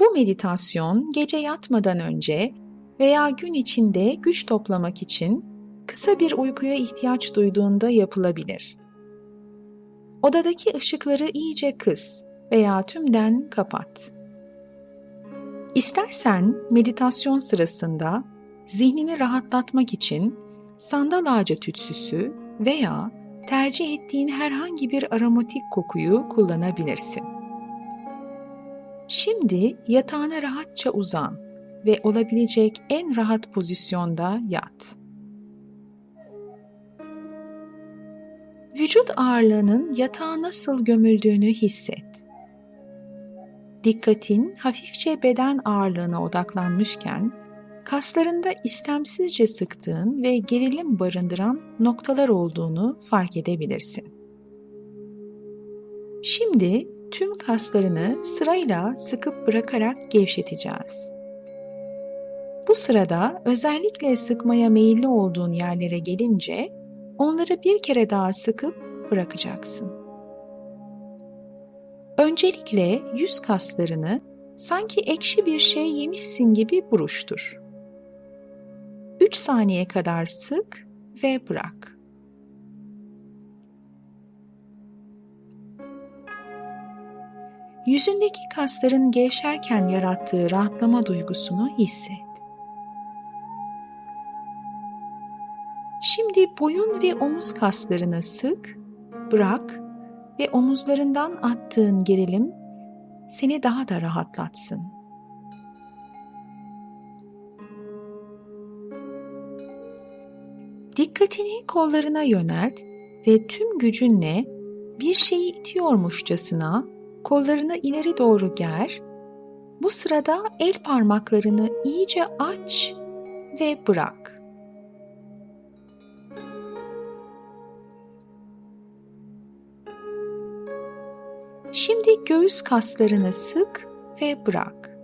Bu meditasyon gece yatmadan önce veya gün içinde güç toplamak için kısa bir uykuya ihtiyaç duyduğunda yapılabilir. Odadaki ışıkları iyice kıs veya tümden kapat. İstersen meditasyon sırasında zihnini rahatlatmak için sandal ağacı tütsüsü veya tercih ettiğin herhangi bir aromatik kokuyu kullanabilirsin. Şimdi yatağına rahatça uzan ve olabilecek en rahat pozisyonda yat. Vücut ağırlığının yatağa nasıl gömüldüğünü hisset. Dikkatin hafifçe beden ağırlığına odaklanmışken, kaslarında istemsizce sıktığın ve gerilim barındıran noktalar olduğunu fark edebilirsin. Şimdi tüm kaslarını sırayla sıkıp bırakarak gevşeteceğiz. Bu sırada özellikle sıkmaya meyilli olduğun yerlere gelince onları bir kere daha sıkıp bırakacaksın. Öncelikle yüz kaslarını sanki ekşi bir şey yemişsin gibi buruştur. 3 saniye kadar sık ve bırak. Yüzündeki kasların gevşerken yarattığı rahatlama duygusunu hisset. Şimdi boyun ve omuz kaslarını sık, bırak ve omuzlarından attığın gerilim seni daha da rahatlatsın. Dikkatini kollarına yönelt ve tüm gücünle bir şeyi itiyormuşçasına kollarını ileri doğru ger. Bu sırada el parmaklarını iyice aç ve bırak. Şimdi göğüs kaslarını sık ve bırak.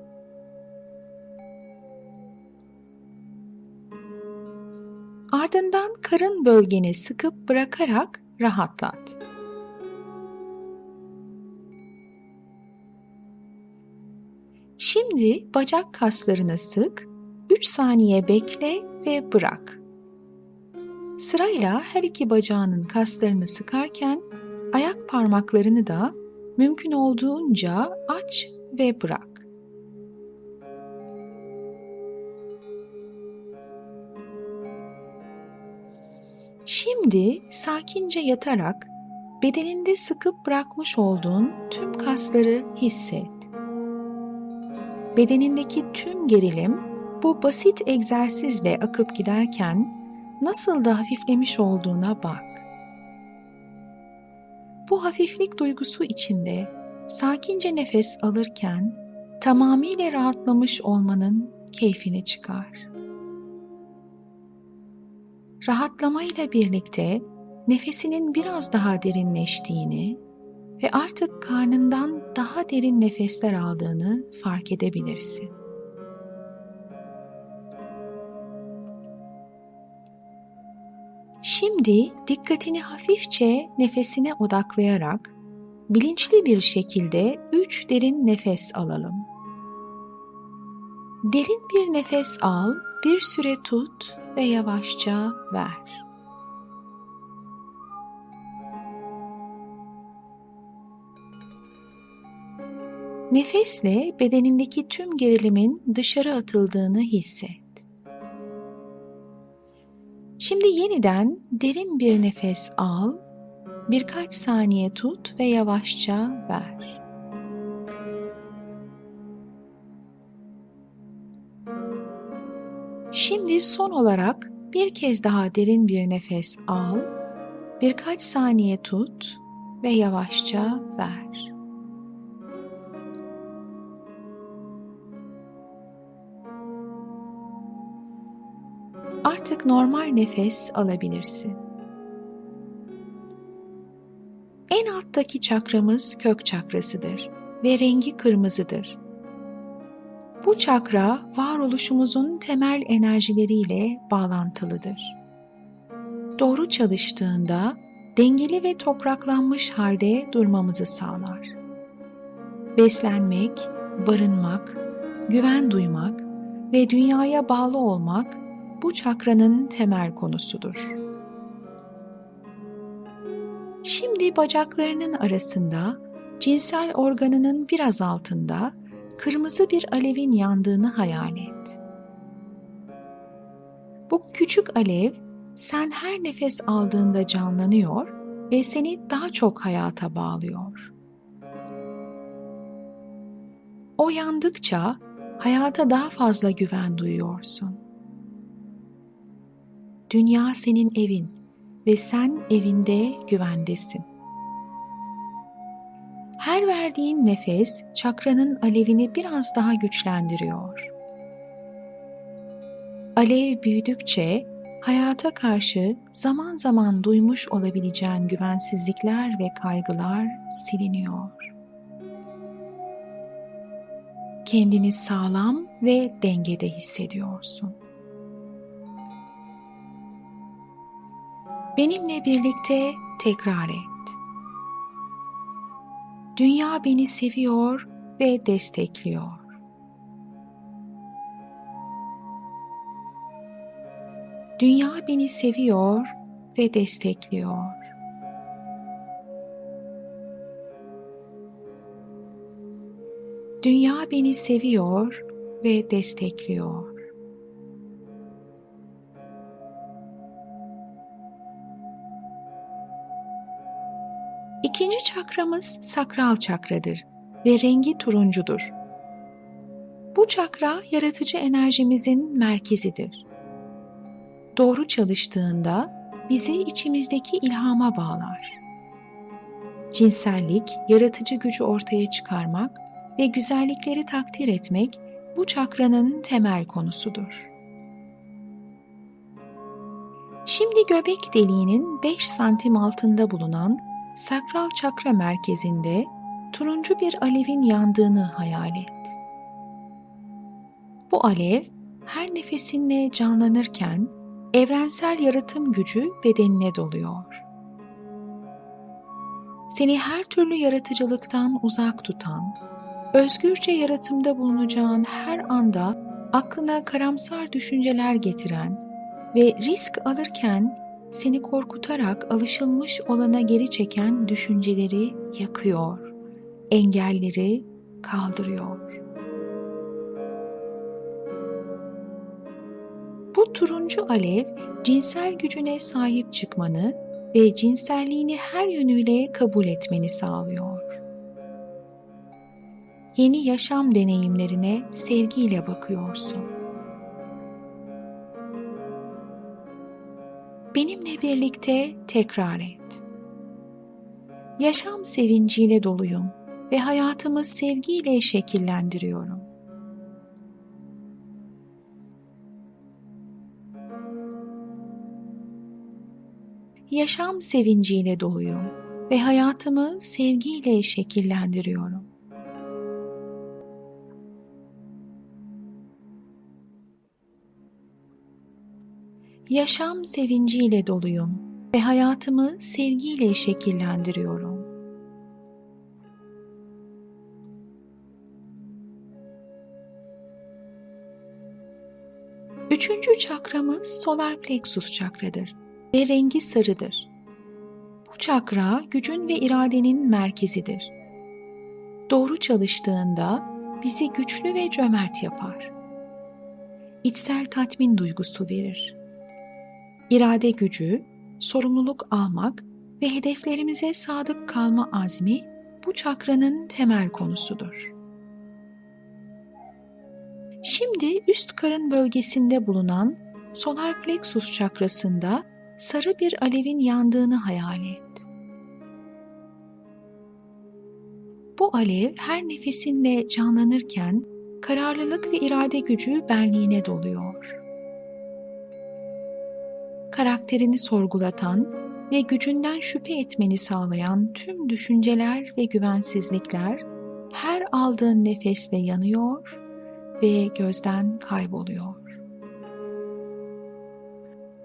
Ardından karın bölgeni sıkıp bırakarak rahatlat. Şimdi bacak kaslarını sık, 3 saniye bekle ve bırak. Sırayla her iki bacağının kaslarını sıkarken ayak parmaklarını da mümkün olduğunca aç ve bırak. Şimdi sakince yatarak bedeninde sıkıp bırakmış olduğun tüm kasları hisset. Bedenindeki tüm gerilim bu basit egzersizle akıp giderken nasıl da hafiflemiş olduğuna bak. Bu hafiflik duygusu içinde sakince nefes alırken tamamıyla rahatlamış olmanın keyfini çıkar. Rahatlamayla birlikte nefesinin biraz daha derinleştiğini ve artık karnından daha derin nefesler aldığını fark edebilirsin. Şimdi dikkatini hafifçe nefesine odaklayarak bilinçli bir şekilde üç derin nefes alalım. Derin bir nefes al, bir süre tut ve yavaşça ver. Nefesle bedenindeki tüm gerilimin dışarı atıldığını hisset. Şimdi yeniden derin bir nefes al, birkaç saniye tut ve yavaşça ver. Şimdi son olarak bir kez daha derin bir nefes al, birkaç saniye tut ve yavaşça ver. Artık normal nefes alabilirsin. En alttaki çakramız kök çakrasıdır ve rengi kırmızıdır. Bu çakra varoluşumuzun temel enerjileriyle bağlantılıdır. Doğru çalıştığında dengeli ve topraklanmış halde durmamızı sağlar. Beslenmek, barınmak, güven duymak ve dünyaya bağlı olmak bu çakranın temel konusudur. Şimdi bacaklarının arasında, cinsel organının biraz altında kırmızı bir alevin yandığını hayal et. Bu küçük alev sen her nefes aldığında canlanıyor ve seni daha çok hayata bağlıyor. O yandıkça hayata daha fazla güven duyuyorsun. Dünya senin evin ve sen evinde güvendesin. Her verdiğin nefes çakranın alevini biraz daha güçlendiriyor. Alev büyüdükçe hayata karşı zaman zaman duymuş olabileceğin güvensizlikler ve kaygılar siliniyor. Kendini sağlam ve dengede hissediyorsun. Benimle birlikte tekrar et. Dünya beni seviyor ve destekliyor. Dünya beni seviyor ve destekliyor. Dünya beni seviyor ve destekliyor. İkinci çakramız sakral çakradır ve rengi turuncudur. Bu çakra yaratıcı enerjimizin merkezidir. Doğru çalıştığında bizi içimizdeki ilhama bağlar. Cinsellik, yaratıcı gücü ortaya çıkarmak ve güzellikleri takdir etmek bu çakranın temel konusudur. Şimdi göbek deliğinin 5 santim altında bulunan sakral çakra merkezinde turuncu bir alevin yandığını hayal et. Bu alev her nefesinle canlanırken evrensel yaratım gücü bedenine doluyor. Seni her türlü yaratıcılıktan uzak tutan, özgürce yaratımda bulunacağın her anda aklına karamsar düşünceler getiren ve risk alırken seni korkutarak alışılmış olana geri çeken düşünceleri yakıyor, engelleri kaldırıyor. Bu turuncu alev cinsel gücüne sahip çıkmanı ve cinselliğini her yönüyle kabul etmeni sağlıyor. Yeni yaşam deneyimlerine sevgiyle bakıyorsun. Benimle birlikte tekrar et. Yaşam sevinciyle doluyum ve hayatımı sevgiyle şekillendiriyorum. Yaşam sevinciyle doluyum ve hayatımı sevgiyle şekillendiriyorum. Yaşam sevinciyle doluyum ve hayatımı sevgiyle şekillendiriyorum. Üçüncü çakramız solar plexus çakradır ve rengi sarıdır. Bu çakra gücün ve iradenin merkezidir. Doğru çalıştığında bizi güçlü ve cömert yapar. İçsel tatmin duygusu verir. İrade gücü, sorumluluk almak ve hedeflerimize sadık kalma azmi bu çakranın temel konusudur. Şimdi üst karın bölgesinde bulunan solar plexus çakrasında sarı bir alevin yandığını hayal et. Bu alev her nefesinle canlanırken kararlılık ve irade gücü benliğine doluyor. Karakterini sorgulatan ve gücünden şüphe etmeni sağlayan tüm düşünceler ve güvensizlikler her aldığın nefesle yanıyor ve gözden kayboluyor.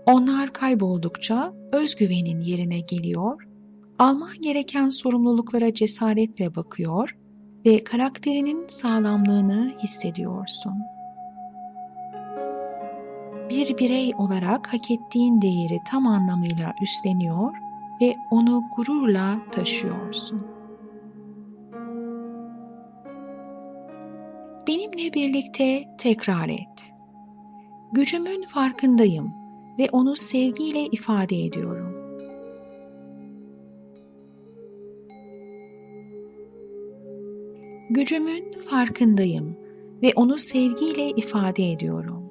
Onlar kayboldukça özgüvenin yerine geliyor, alman gereken sorumluluklara cesaretle bakıyor ve karakterinin sağlamlığını hissediyorsun. Bir birey olarak hak ettiğin değeri tam anlamıyla üstleniyor ve onu gururla taşıyorsun. Benimle birlikte tekrar et. Gücümün farkındayım ve onu sevgiyle ifade ediyorum. Gücümün farkındayım ve onu sevgiyle ifade ediyorum.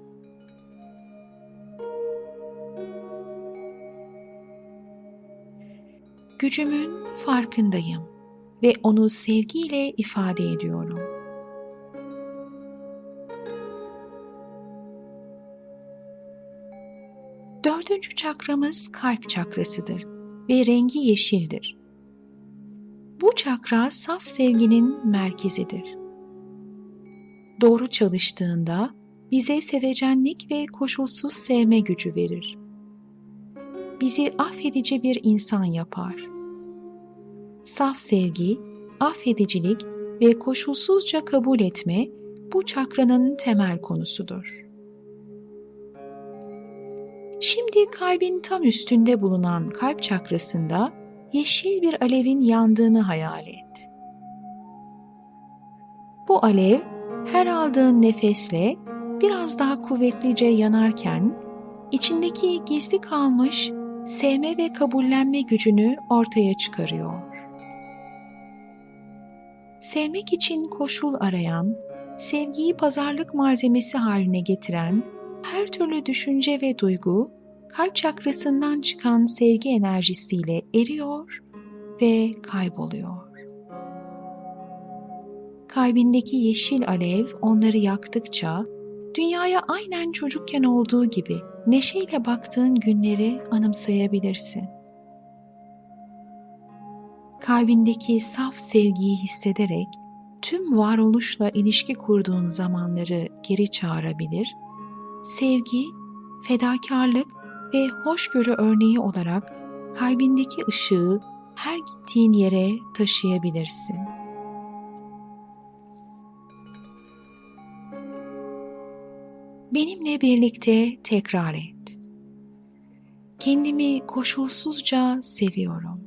Gücümün farkındayım ve onu sevgiyle ifade ediyorum. Dördüncü çakramız kalp çakrasıdır ve rengi yeşildir. Bu çakra saf sevginin merkezidir. Doğru çalıştığında bize sevecenlik ve koşulsuz sevme gücü verir. Bizi affedici bir insan yapar. Saf sevgi, affedicilik ve koşulsuzca kabul etme bu çakranın temel konusudur. Şimdi kalbin tam üstünde bulunan kalp çakrasında yeşil bir alevin yandığını hayal et. Bu alev her aldığın nefesle biraz daha kuvvetlice yanarken içindeki gizli kalmış sevme ve kabullenme gücünü ortaya çıkarıyor. Sevmek için koşul arayan, sevgiyi pazarlık malzemesi haline getiren her türlü düşünce ve duygu kalp çakrasından çıkan sevgi enerjisiyle eriyor ve kayboluyor. Kalbindeki yeşil alev onları yaktıkça dünyaya aynen çocukken olduğu gibi neşeyle baktığın günleri anımsayabilirsin. Kalbindeki saf sevgiyi hissederek tüm varoluşla ilişki kurduğun zamanları geri çağırabilir, sevgi, fedakarlık ve hoşgörü örneği olarak kalbindeki ışığı her gittiğin yere taşıyabilirsin. Benimle birlikte tekrar et. Kendimi koşulsuzca seviyorum.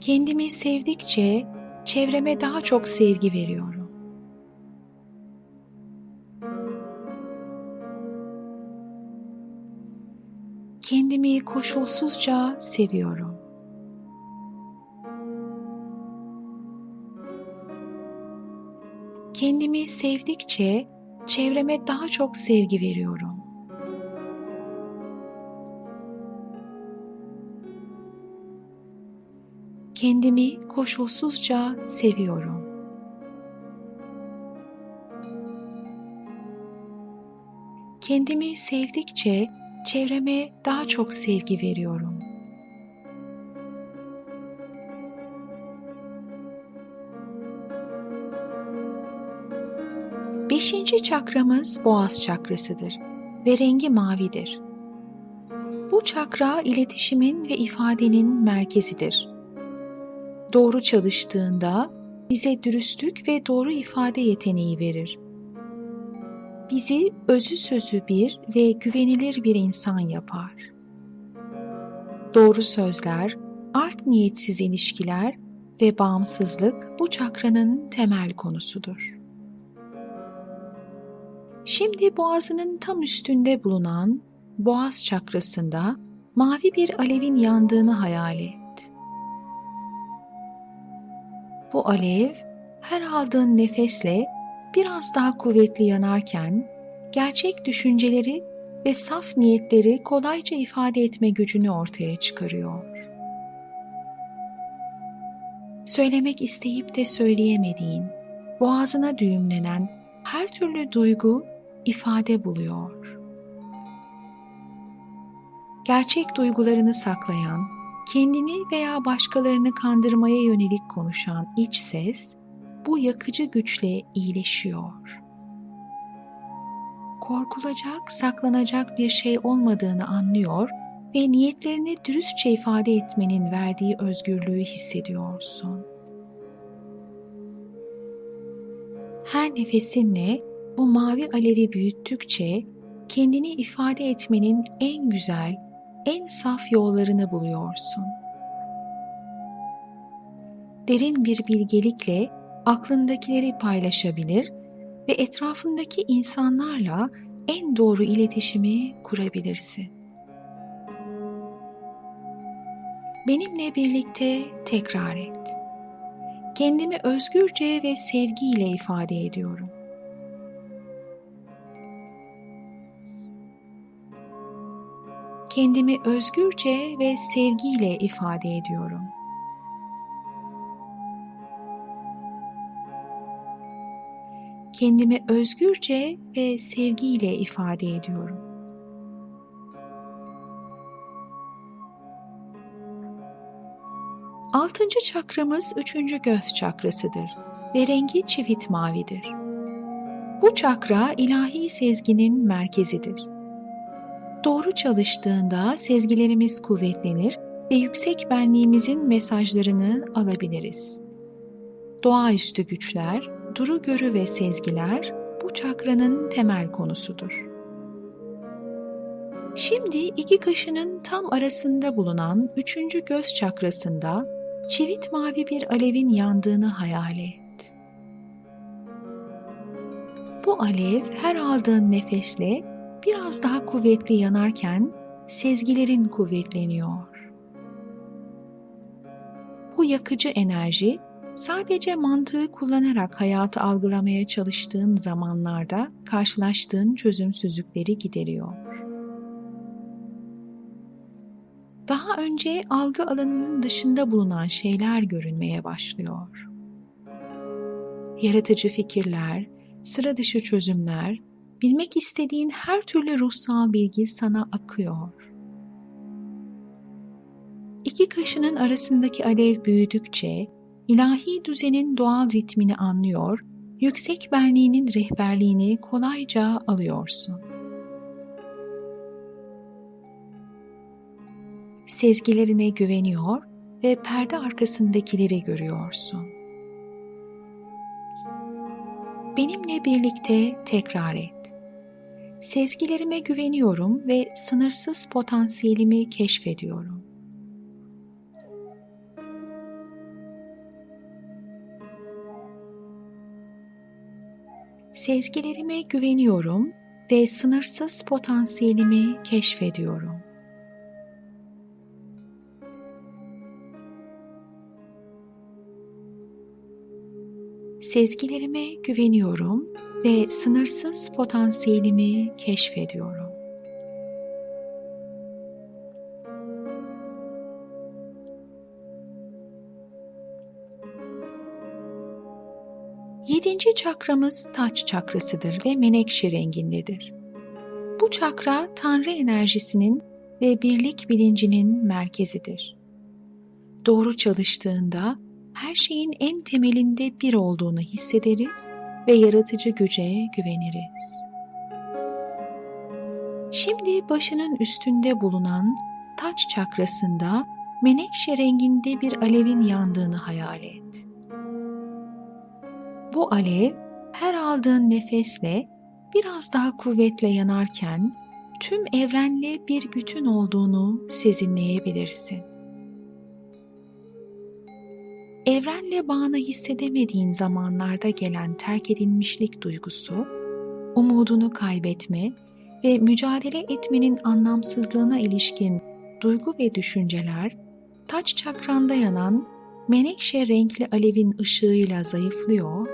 Kendimi sevdikçe çevreme daha çok sevgi veriyorum. Kendimi koşulsuzca seviyorum. Kendimi sevdikçe çevreme daha çok sevgi veriyorum. Kendimi koşulsuzca seviyorum. Kendimi sevdikçe çevreme daha çok sevgi veriyorum. Beşinci çakramız boğaz çakrasıdır ve rengi mavidir. Bu çakra iletişimin ve ifadenin merkezidir. Doğru çalıştığında bize dürüstlük ve doğru ifade yeteneği verir. Bizi özü sözü bir ve güvenilir bir insan yapar. Doğru sözler, art niyetsiz ilişkiler ve bağımsızlık bu çakranın temel konusudur. Şimdi boğazının tam üstünde bulunan boğaz çakrasında mavi bir alevin yandığını hayal et. Bu alev her aldığın nefesle biraz daha kuvvetli yanarken gerçek düşünceleri ve saf niyetleri kolayca ifade etme gücünü ortaya çıkarıyor. Söylemek isteyip de söyleyemediğin, boğazına düğümlenen her türlü duygu ifade buluyor. Gerçek duygularını saklayan, kendini veya başkalarını kandırmaya yönelik konuşan iç ses bu yakıcı güçle iyileşiyor. Korkulacak, saklanacak bir şey olmadığını anlıyor ve niyetlerini dürüstçe ifade etmenin verdiği özgürlüğü hissediyorsun. Her nefesinle bu mavi alevi büyüttükçe kendini ifade etmenin en güzel, en saf yollarını buluyorsun. Derin bir bilgelikle aklındakileri paylaşabilir ve etrafındaki insanlarla en doğru iletişimi kurabilirsin. Benimle birlikte tekrar et. Kendimi özgürce ve sevgiyle ifade ediyorum. Kendimi özgürce ve sevgiyle ifade ediyorum. kendimi özgürce ve sevgiyle ifade ediyorum. Altıncı çakramız üçüncü göz çakrasıdır ve rengi çivit mavidir. Bu çakra ilahi sezginin merkezidir. Doğru çalıştığında sezgilerimiz kuvvetlenir ve yüksek benliğimizin mesajlarını alabiliriz. Doğaüstü güçler, duru görü ve sezgiler bu çakranın temel konusudur. Şimdi iki kaşının tam arasında bulunan üçüncü göz çakrasında çivit mavi bir alevin yandığını hayal et. Bu alev her aldığın nefesle biraz daha kuvvetli yanarken sezgilerin kuvvetleniyor. Bu yakıcı enerji Sadece mantığı kullanarak hayatı algılamaya çalıştığın zamanlarda karşılaştığın çözümsüzlükleri gideriyor. Daha önce algı alanının dışında bulunan şeyler görünmeye başlıyor. Yaratıcı fikirler, sıra dışı çözümler, bilmek istediğin her türlü ruhsal bilgi sana akıyor. İki kaşının arasındaki alev büyüdükçe ilahi düzenin doğal ritmini anlıyor, yüksek benliğinin rehberliğini kolayca alıyorsun. Sezgilerine güveniyor ve perde arkasındakileri görüyorsun. Benimle birlikte tekrar et. Sezgilerime güveniyorum ve sınırsız potansiyelimi keşfediyorum. Sezgilerime güveniyorum ve sınırsız potansiyelimi keşfediyorum. Sezgilerime güveniyorum ve sınırsız potansiyelimi keşfediyorum. Yedinci çakramız taç çakrasıdır ve menekşe rengindedir. Bu çakra Tanrı enerjisinin ve birlik bilincinin merkezidir. Doğru çalıştığında her şeyin en temelinde bir olduğunu hissederiz ve yaratıcı güce güveniriz. Şimdi başının üstünde bulunan taç çakrasında menekşe renginde bir alevin yandığını hayal et. Bu alev her aldığın nefesle biraz daha kuvvetle yanarken tüm evrenle bir bütün olduğunu sezinleyebilirsin. Evrenle bağını hissedemediğin zamanlarda gelen terk edilmişlik duygusu, umudunu kaybetme ve mücadele etmenin anlamsızlığına ilişkin duygu ve düşünceler, taç çakranda yanan menekşe renkli alevin ışığıyla zayıflıyor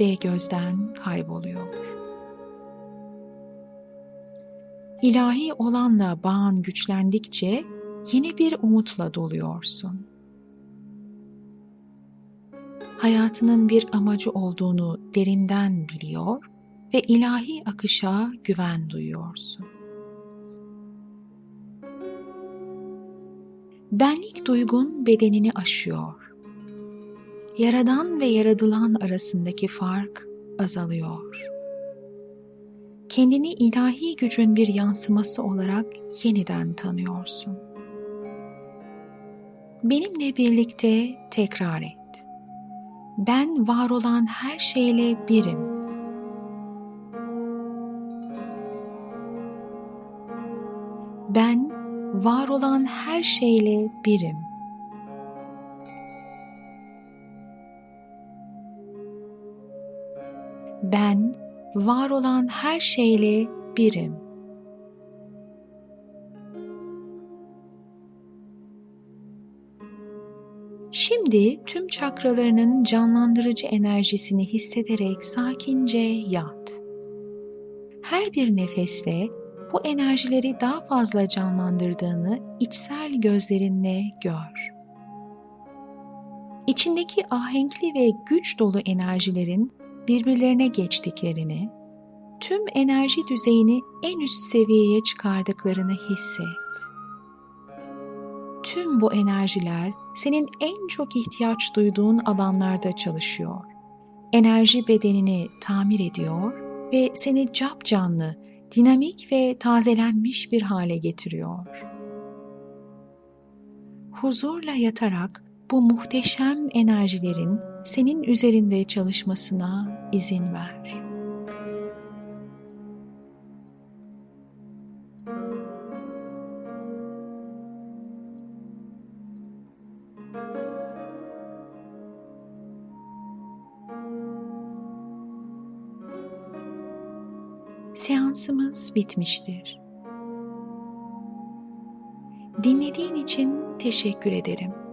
ve gözden kayboluyor. İlahi olanla bağın güçlendikçe yeni bir umutla doluyorsun. Hayatının bir amacı olduğunu derinden biliyor ve ilahi akışa güven duyuyorsun. Benlik duygun bedenini aşıyor. Yaradan ve yaradılan arasındaki fark azalıyor. kendini ilahi gücün bir yansıması olarak yeniden tanıyorsun. Benimle birlikte tekrar et. Ben var olan her şeyle birim. Ben var olan her şeyle birim. Ben var olan her şeyle birim. Şimdi tüm çakralarının canlandırıcı enerjisini hissederek sakince yat. Her bir nefesle bu enerjileri daha fazla canlandırdığını içsel gözlerinle gör. İçindeki ahenkli ve güç dolu enerjilerin birbirlerine geçtiklerini, tüm enerji düzeyini en üst seviyeye çıkardıklarını hisset. Tüm bu enerjiler senin en çok ihtiyaç duyduğun alanlarda çalışıyor. Enerji bedenini tamir ediyor ve seni cap canlı, dinamik ve tazelenmiş bir hale getiriyor. Huzurla yatarak bu muhteşem enerjilerin senin üzerinde çalışmasına izin ver. Seansımız bitmiştir. Dinlediğin için teşekkür ederim.